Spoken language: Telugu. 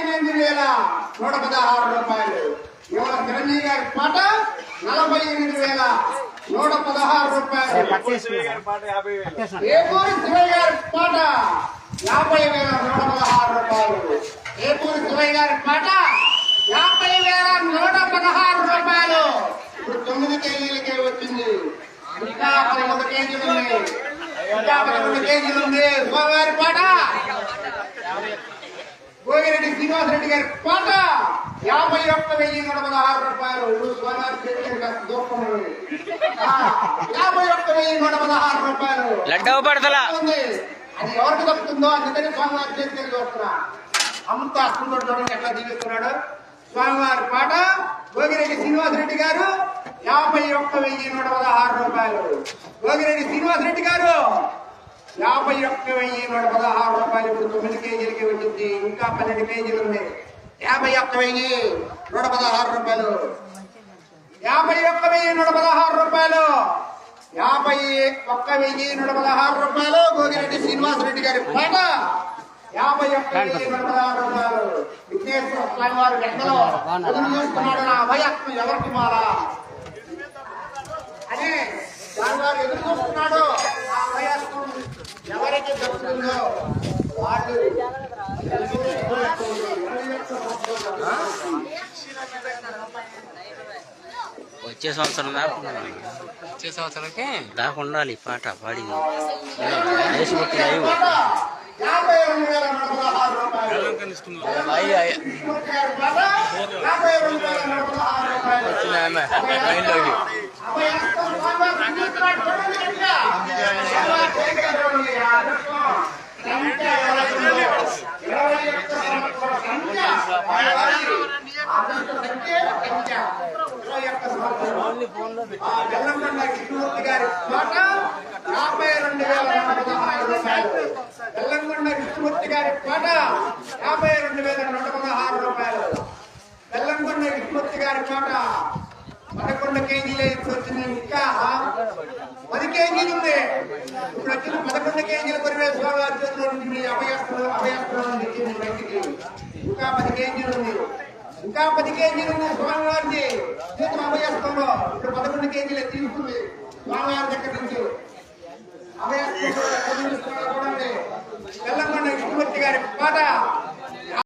ఎనిమిది వేల నూట పదహారు రూపాయలు. ఇవాళ చిరంజీవి గారి పాట నలభై ఎనిమిది వేల నూట పదహారు రూపాయలు. ఏపూరి శివయ్య గారి పాట యాభై వేల? నూట పదహారు రూపాయలు. ఏపూరి శివయ్య గారి పాట యాభై వేల నూట పదహారు రూపాయలు. ఇప్పుడు తొమ్మిది కేజీలకే వచ్చింది. ఇంకా పదకొండు కేజీలు ఉంది ఇంకా పదకొండు కేజీలు ఉంది. పాట గోగిరెడ్డి శ్రీనివాసరెడ్డి గారి పాట. యాభై ఒక్క వెయ్యి నూట పదహారు రూపాయలు యాభై ఒక్క వెయ్యి నూట పదహారు రూపాయలు. అది ఎవరికి దక్కుతుందో అందుకని స్వామివారి చేతికి చూస్తున్నా. అంత అస్తుందో చూడండి ఎట్లా జీవిస్తున్నాడు? స్వామివారి పాట గోగిరెడ్డి శ్రీనివాసరెడ్డి గారు యాభై ఒక్క వెయ్యి నూట పదహారు రూపాయలు. గోగిరెడ్డి శ్రీనివాసరెడ్డి గారు యాభై ఒక్క వెయ్యి నూట పదహారు రూపాయలు ఇప్పుడు తొమ్మిది కేజీలకి వచ్చింది ఇంకా పన్నెండు కేజీలు ఉంది యాభై ఒక్క వెయ్యి నూట పదహారు రూపాయలు. యాభై ఒక్క వెయ్యి నూట పదహారు రూపాయలు. యాభై ఒక్క వెయ్యి నూట పదహారు రూపాయలు. గోగిరెడ్డి శ్రీనివాసరెడ్డి గారి పైన యాభై ఒక్క వెయ్యి నూట పదహారు రూపాయలు. విఘ్నేశ్వర స్వామి వారి చూస్తున్నాడు నా అభయాత్మ ఎవరికి మారా అని దాని వారు ఎదురు చూస్తున్నాడు ఎవరికి దక్కుతుందో వాళ్ళు వచ్చే సంవత్సరం దాకా ఉండాలి. వచ్చే సంవత్సరానికి దాకా ఉండాలి ఈ పాట పాడింది. దేశభక్తి లైవ్. వేల నూట పదహారు రూపాయలు అయ్యి అయ్యి యాభై రెండు వేల నూట పదహారు రూపాయలు వచ్చిన ఆమె మైండ్లోకి యాభై తెలంగాణ విష్ణుమూర్తి గారి పాట యాభై రెండు వేల నూట పదహారు రూపాయలు తెలంగాణ విష్ణుమూర్తి గారి పాట పదకొండు కేజీలు వచ్చింది. ఇంకా పది కేజీలు ఉంది. ఇప్పుడు వచ్చిన పదకొండు కేజీలు కొరివే స్వామి వారి చేతిలో ఉంటుంది అభయస్త్రం అభయస్త్రం ఉంది ఇచ్చింది బయటికి ఇంకా పది కేజీలు ఉంది ఇంకా పది కేజీలు ఉన్నాయి స్వామి వారిది చేతులు అభయస్త్రంలో ఇప్పుడు పదకొండు కేజీలు తీసుకుంది స్వామివారి దగ్గర నుంచి. అభయస్తంలో చూడండి. తెలంగాణ విష్ణుమూర్తి గారి పాట.